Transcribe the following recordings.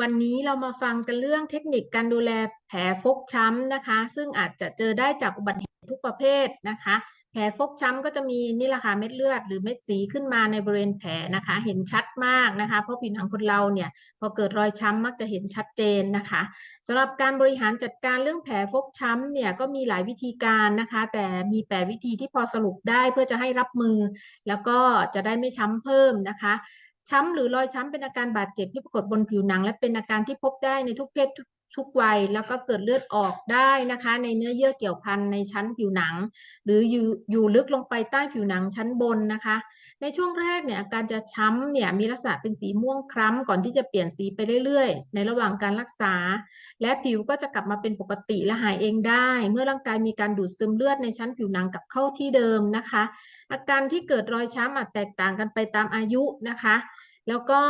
วันนี้เรามาฟังกันเรื่องเทคนิคการดูแลแผลฟกช้ำนะคะ ซึ่งอาจจะเจอได้จากอุบัติเหตุทุกประเภทนะคะ แผลฟกช้ำก็จะมีนี่แหละค่ะเม็ดเลือดหรือเม็ดสีขึ้นมาในบริเวณแผลนะคะ เห็นชัดมากนะคะ เพราะผิวหนังคนเราเนี่ยพอเกิดรอยช้ำมักจะเห็นชัดเจนนะคะสำหรับการบริหารจัดการเรื่องแผลฟกช้ำเนี่ยก็มีหลายวิธีการนะคะ แต่มีแปดวิธีที่พอสรุปได้เพื่อจะให้รับมือ แล้วก็จะได้ไม่ช้ำเพิ่มนะคะ ช้ำหรือรอยช้ำเป็นอาการบาดเจ็บที่ปรากฏบนผิวหนัง และเป็นอาการที่พบได้ในทุกเพศทุก ทุกวัยแล้วก็เกิดเลือดออกได้นะคะ ในเนื้อเยื่อเกี่ยวพันในชั้นผิวหนัง หรืออยู่อยู่ลึกลงไปใต้ผิวหนังชั้นบนนะคะ ในช่วงแรกเนี่ยอาการจะช้ำเนี่ยมีลักษณะเป็นสีม่วงคล้ำก่อนที่จะเปลี่ยนสีไปเรื่อยๆ ในระหว่างการรักษา และผิวก็จะกลับมาเป็นปกติและหายเองได้ เมื่อร่างกายมีการดูดซึมเลือดในชั้นผิวหนังกลับเข้าที่เดิมนะคะ อาการที่เกิดรอยช้ำอาจแตกต่างกันไปตามอายุนะคะ แล้วก็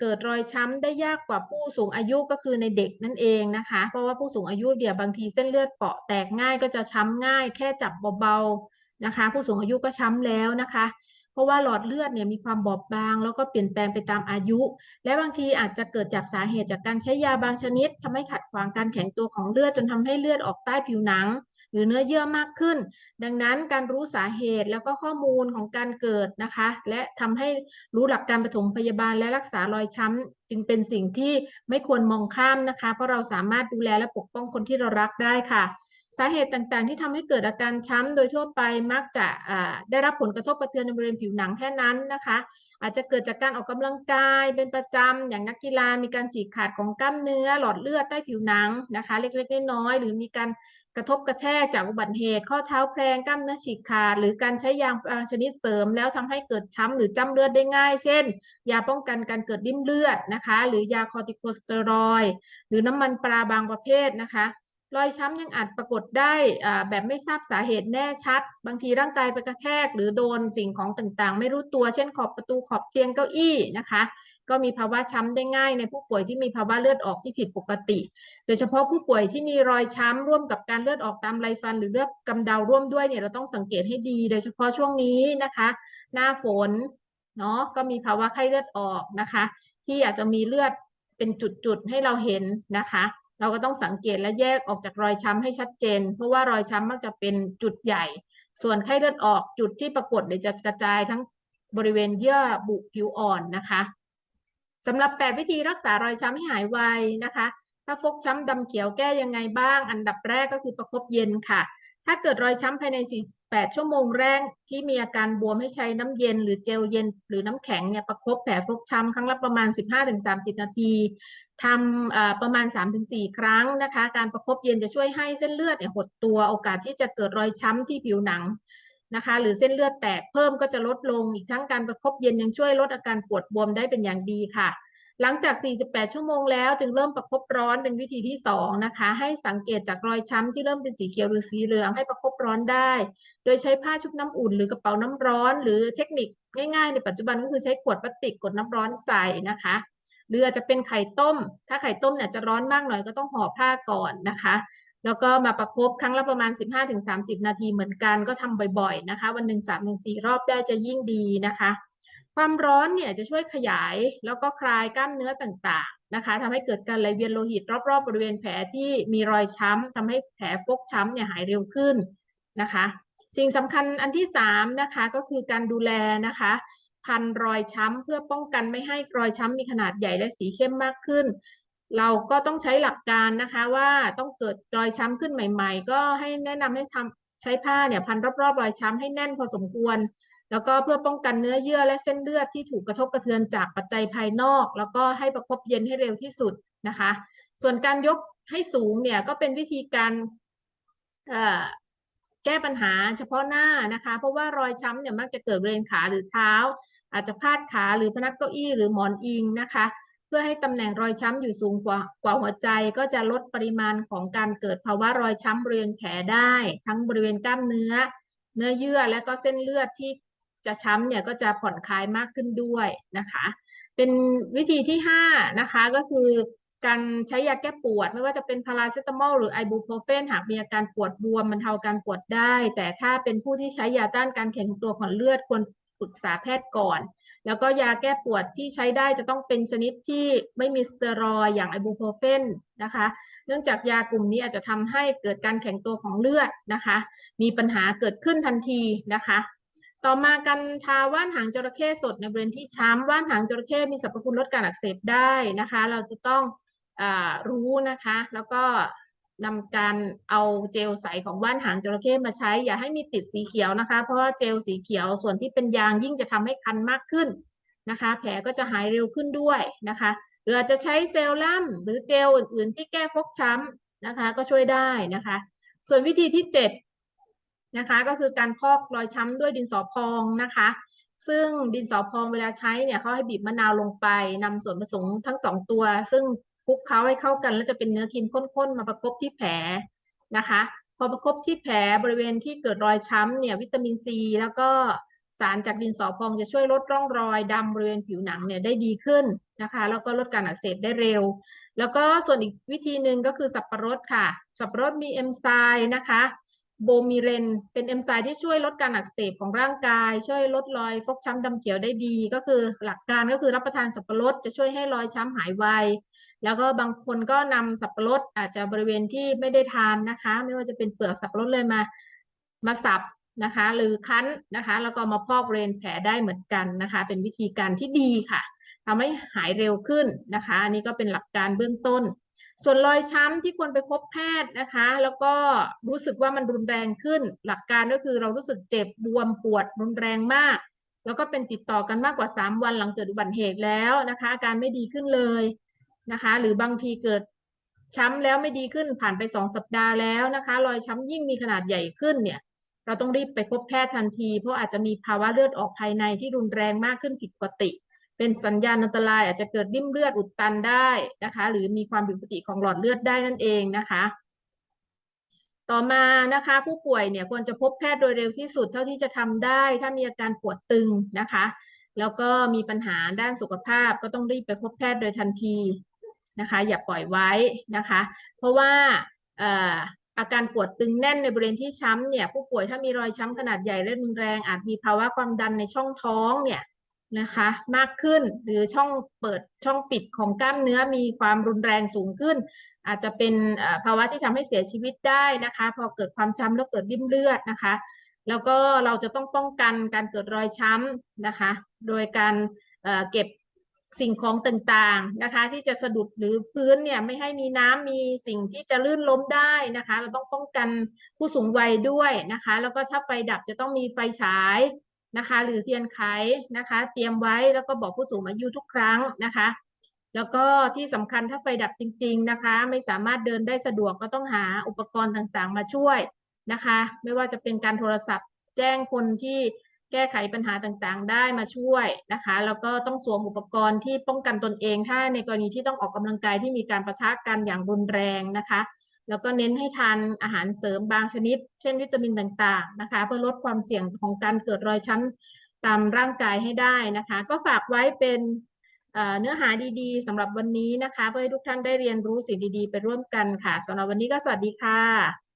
เกิดรอยช้ำได้ยากกว่าผู้สูงอายุก็คือในเด็กนั่นเองนะคะ เพราะว่าผู้สูงอายุเดี๋ยวบางทีเส้นเลือดเปาะแตกง่ายก็จะช้ำง่าย แค่จับเบาๆนะคะ ผู้สูงอายุก็ช้ำแล้วนะคะ เพราะว่าหลอดเลือดเนี่ยมีความบอบบาง แล้วก็เปลี่ยนแปลงไปตามอายุ และบางทีอาจจะเกิดจากสาเหตุจากการใช้ยาบางชนิดทำให้ขัดขวางการแข็งตัวของเลือดจนทำให้เลือดออกใต้ผิวหนัง หรือเนื้อเยื่อมากขึ้น ดังนั้นการรู้สาเหตุแล้วก็ข้อมูลของการเกิดนะคะ และทำให้รู้หลักการปฐมพยาบาลและรักษารอยช้ำจึงเป็นสิ่งที่ไม่ควรมองข้ามนะคะ เพราะเราสามารถดูแลและปกป้องคนที่เรารักได้ค่ะสาเหตุต่างๆ ที่ทำให้เกิดอาการช้ำโดยทั่วไปมักจะได้รับผลกระทบกระเทือนในบริเวณผิวหนังแค่นั้นนะคะ อาจจะเกิดจากการออกกำลังกายเป็นประจำอย่างนักกีฬามีการฉีกขาดของกล้ามเนื้อหลอดเลือดใต้ผิวหนังนะคะ เล็กๆน้อยๆหรือมีการ กระทบกระแทกจากอุบัติเหตุ ข้อเท้าแพลงกล้ามเนื้อฉีกขาดหรือการใช้ยางชนิดเสริม แล้วทำให้เกิดช้ำหรือจ้ำเลือดได้ง่าย เช่น ยาป้องกันการเกิดริ่มเลือดนะคะ หรือยาคอร์ติโคสเตอรอยหรือน้ำมันปลาบางประเภทนะคะ รอยช้ำยังอาจปรากฏได้แบบไม่ทราบสาเหตุแน่ชัด บางทีร่างกายไปกระแทก หรือโดนสิ่งของต่างๆ ไม่รู้ตัวเช่นขอบประตูขอบเตียงเก้าอี้นะคะ ก็มีภาวะช้ำได้ง่ายในผู้ป่วยที่มีภาวะเลือดออกที่ผิดปกติ โดยเฉพาะผู้ป่วยที่มีรอยช้ำร่วมกับการเลือดออกตามไรฟัน หรือเลือดกำเดาร่วมด้วยเนี่ยเราต้องสังเกตให้ดี โดยเฉพาะช่วงนี้นะคะ หน้าฝนเนาะก็มีภาวะไข้เลือดออกนะคะ ที่อาจจะมีเลือดเป็นจุดๆให้เราเห็นนะคะ เราก็ต้องสังเกตและแยกออกจากรอยช้ำให้ชัดเจน เพราะว่ารอยช้ำมักจะเป็นจุดใหญ่ ส่วนไข้เลือดออกจุดที่ปรากฏเดี๋ยวจะกระจายทั้งบริเวณเยื่อบุผิวอ่อนนะคะสำหรับแปดวิธีรักษารอยช้ำให้หายไวนะคะ ถ้าฟกช้ำดำเขียวแก้ยังไงบ้าง อันดับแรกก็คือประครบเย็นค่ะ ถ้าเกิดรอยช้ำภายใน 48 ชั่วโมงแรกที่มีอาการบวมให้ใช้น้ำเย็น หรือเจลเย็น หรือน้ำแข็งเนี่ยประครบแผลฟกช้ำครั้งละประมาณ 15-30 นาทีทำประมาณ 3-4 ครั้งนะคะ การประครบเย็นจะช่วยให้เส้นเลือดหดตัวโอกาสที่จะเกิดรอยช้ำที่ผิวหนังนะคะ หรือเส้นเลือดแตกเพิ่มก็จะลดลงอีกทั้งการประครบเย็นยังช่วยลดอาการปวดบวมได้เป็นอย่างดีค่ะ หลังจาก 48 ชั่วโมงแล้วจึงเริ่มประครบร้อนเป็นวิธีที่ 2 นะคะ ให้สังเกตจากรอยช้ำที่เริ่มเป็นสีเขียวหรือสีเหลืองให้ประครบร้อนได้ โดยใช้ผ้าชุบน้ำอุ่นหรือกระเป๋าน้ำร้อน หรือเทคนิคง่ายๆ ในปัจจุบันก็คือใช้ขวดพลาสติกกดน้ำร้อนใส่นะคะ หรืออาจจะเป็นไข่ต้ม ถ้าไข่ต้มเนี่ยจะร้อนมากหน่อยก็ต้องห่อผ้าก่อนนะคะ แล้วก็มาประครบครั้งละประมาณ 15-30 นาทีเหมือนกันก็ทำบ่อยๆนะคะ วันหนึ่งสามถึงสี่รอบได้จะยิ่งดีนะคะ ความร้อนเนี่ยจะช่วยขยายแล้วก็คลายกล้ามเนื้อต่างๆนะคะทำให้เกิดการไหลเวียนโลหิตรอบๆบริเวณแผลที่มีรอยช้ำทำให้แผลฟกช้ำเนี่ยหายเร็วขึ้นนะคะ สิ่งสำคัญอันที่สามนะคะก็คือการดูแลนะคะพันรอยช้ำเพื่อป้องกันไม่ให้รอยช้ำมีขนาดใหญ่และสีเข้มมากขึ้น เราก็ต้องใช้หลักการนะคะว่าต้องเกิดรอยช้ำขึ้นใหม่ ๆ ก็ให้แนะนำให้ทำใช้ผ้าเนี่ยพันรอบๆรอยช้ำให้แน่นพอสมควร แล้วก็เพื่อป้องกันเนื้อเยื่อและเส้นเลือดที่ถูกกระทบกระเทือนจากปัจจัยภายนอก แล้วก็ให้ประคบเย็นให้เร็วที่สุดนะคะ ส่วนการยกให้สูงเนี่ยก็เป็นวิธีการแก้ปัญหาเฉพาะหน้านะคะ เพราะว่ารอยช้ำเนี่ยมักจะเกิดบริเวณขาหรือเท้า อาจจะพาดขาหรือพนักเก้าอี้หรือหมอนอิงนะคะ เพื่อให้ตำแหน่งรอยช้ำอยู่สูงกว่ากว่าหัวใจ ก็จะลดปริมาณของการเกิดภาวะรอยช้ำบริเวณแผลได้ ทั้งบริเวณกล้ามเนื้อ เนื้อเยื่อและก็เส้นเลือดที่ จะช้ำเนี่ยก็จะผ่อนคลายมากขึ้นด้วยนะคะ เป็นวิธีที่ 5 นะคะก็คือการใช้ยาแก้ปวด ไม่ว่าจะเป็นพาราเซตามอลหรือไอบูโพรเฟนหากมีอาการปวดบวมบรรเทาการปวดได้ แต่ถ้าเป็นผู้ที่ใช้ยาต้านการแข็งตัวของเลือดควรปรึกษาแพทย์ก่อน แล้วก็ยาแก้ปวดที่ใช้ได้จะต้องเป็นชนิดที่ไม่มีสเตียรอยอย่างไอบูโพรเฟนนะคะ เนื่องจากยากลุ่มนี้อาจจะทำให้เกิดการแข็งตัวของเลือดนะคะ มีปัญหาเกิดขึ้นทันทีนะคะ ต่อมาการทาว่านหางจระเข้สดในบริเวณที่ช้ำว่านหางจระเข้มีสรรพคุณลดการอักเสบได้นะคะ เราจะต้องอรู้นะคะ แล้วก็นำการเอาเจลใสของว่านหางจระเข้มาใช้ อย่าให้มีติดสีเขียวนะคะ เพราะว่าเจลสีเขียวส่วนที่เป็นยางยิ่งจะทำให้คันมากขึ้นนะคะ แผลก็จะหายเร็วขึ้นด้วยนะคะหรือจจะใช้เซรั่มหรือเจลอื่นๆ ที่แก้ฟกช้ำนะคะ ก็ช่วยได้นะคะ ส่วนวิธีที่ 7 นะคะ ก็คือการพอกรอยช้ำด้วยดินสอพองนะคะ ซึ่งดินสอพองเวลาใช้เนี่ยเขาให้บีบมะนาวลงไปนำส่วนผสมทั้งสองตัว ซึ่งคลุกเคล้าให้เข้ากัน แล้วจะเป็นเนื้อครีมข้นๆ มาประกบที่แผลนะคะ พอประกบที่แผลบริเวณที่เกิดรอยช้ำเนี่ยวิตามินซีแล้วก็สารจากดินสอพองจะช่วยลดร่องรอยดำบริเวณผิวหนังเนี่ยได้ดีขึ้นนะคะแล้วก็ลดการอักเสบได้เร็ว แล้วก็ส่วนอีกวิธีหนึ่งก็คือสับปะรดค่ะ สับปะรดมีเอนไซม์นะคะ โบมิเรน เป็นเอนไซม์ที่ช่วยลดการอักเสบของร่างกาย ช่วยลดรอยฟกช้ำดำเขียวได้ดี ก็คือหลักการก็คือรับประทานสับปะรดจะช่วยให้รอยช้ำหายไวแล้วก็บางคนก็นำสับปะรดอาจจะบริเวณที่ไม่ได้ทานนะคะ ไม่ว่าจะเป็นเปลือกสับปะรดเลยมามาสับนะคะ หรือคั้นนะคะ แล้วก็มาพอกบริเวณแผลได้เหมือนกันนะคะ เป็นวิธีการที่ดีค่ะทำให้หายเร็วขึ้นนะคะ อันนี้ก็เป็นหลักการเบื้องต้น ส่วนรอยช้ำที่ควรไปพบแพทย์นะคะ แล้วก็รู้สึกว่ามันรุนแรงขึ้น หลักการก็คือเรารู้สึกเจ็บบวมปวดรุนแรงมาก แล้วก็เป็นติดต่อกันมากกว่า 3 วันหลังเกิดอุบัติเหตุแล้วนะคะ อาการไม่ดีขึ้นเลยนะคะ หรือบางทีเกิดช้ำแล้วไม่ดีขึ้นผ่านไป 2 สัปดาห์แล้วนะคะ รอยช้ำยิ่งมีขนาดใหญ่ขึ้นเนี่ยเราต้องรีบไปพบแพทย์ทันที เพราะอาจจะมีภาวะเลือดออกภายในที่รุนแรงมากขึ้นผิดปกติ เป็นสัญญาณอันตรายอาจจะเกิดริ่มเลือดอุดตันได้นะคะ หรือมีความผิดปกติของหลอดเลือดได้นั่นเองนะคะ ต่อมานะคะ ผู้ป่วยเนี่ยควรจะพบแพทย์โดยเร็วที่สุดเท่าที่จะทำได้ ถ้ามีอาการปวดตึงนะคะ แล้วก็มีปัญหาด้านสุขภาพก็ต้องรีบไปพบแพทย์โดยทันทีนะคะ อย่าปล่อยไว้นะคะ เพราะว่าอาการปวดตึงแน่นในบริเวณที่ช้ำเนี่ยผู้ป่วยถ้ามีรอยช้ำขนาดใหญ่และรุนแรงอาจมีภาวะความดันในช่องท้องเนี่ย นะคะมากขึ้นหรือช่องเปิดช่องปิดของกล้ามเนื้อมีความรุนแรงสูงขึ้น อาจจะเป็นภาวะที่ทำให้เสียชีวิตได้นะคะ พอเกิดความช้ำแล้วเกิดริ่มเลือดนะคะ แล้วก็เราจะต้องป้องกันการเกิดรอยช้ำนะคะ โดยการเก็บสิ่งของต่างๆนะคะ ที่จะสะดุดหรือพื้นเนี่ยไม่ให้มีน้ำมีสิ่งที่จะลื่นล้มได้นะคะ เราต้องป้องกันผู้สูงวัยด้วยนะคะ แล้วก็ถ้าไฟดับจะต้องมีไฟฉาย นะคะ หรือเทียนไขนะคะ เตรียมไว้แล้วก็บอกผู้สูงอายุทุกครั้งนะคะ แล้วก็ที่สำคัญถ้าไฟดับจริง ๆนะคะ ไม่สามารถเดินได้สะดวกก็ต้องหาอุปกรณ์ต่างๆ มาช่วยนะคะ ไม่ว่าจะเป็นการโทรศัพท์ แจ้งคนที่แก้ไขปัญหาต่างๆ ได้มาช่วยนะคะ แล้วก็ต้องสวมอุปกรณ์ที่ป้องกันตนเอง ถ้าในกรณีที่ต้องออกกำลังกายที่มีการประทะกันอย่างรุนแรงนะคะ แล้วก็เน้นให้ทานอาหารเสริมบางชนิด เช่นวิตามินต่างๆนะคะเพื่อลดความเสี่ยงของการเกิดรอยช้ำตามร่างกายให้ได้นะคะ ก็ฝากไว้เป็นเนื้อหาดีๆสำหรับวันนี้นะคะ เพื่อให้ทุกท่านได้เรียนรู้สิ่งดีๆ ไปร่วมกันค่ะสำหรับวันนี้ก็สวัสดีค่ะ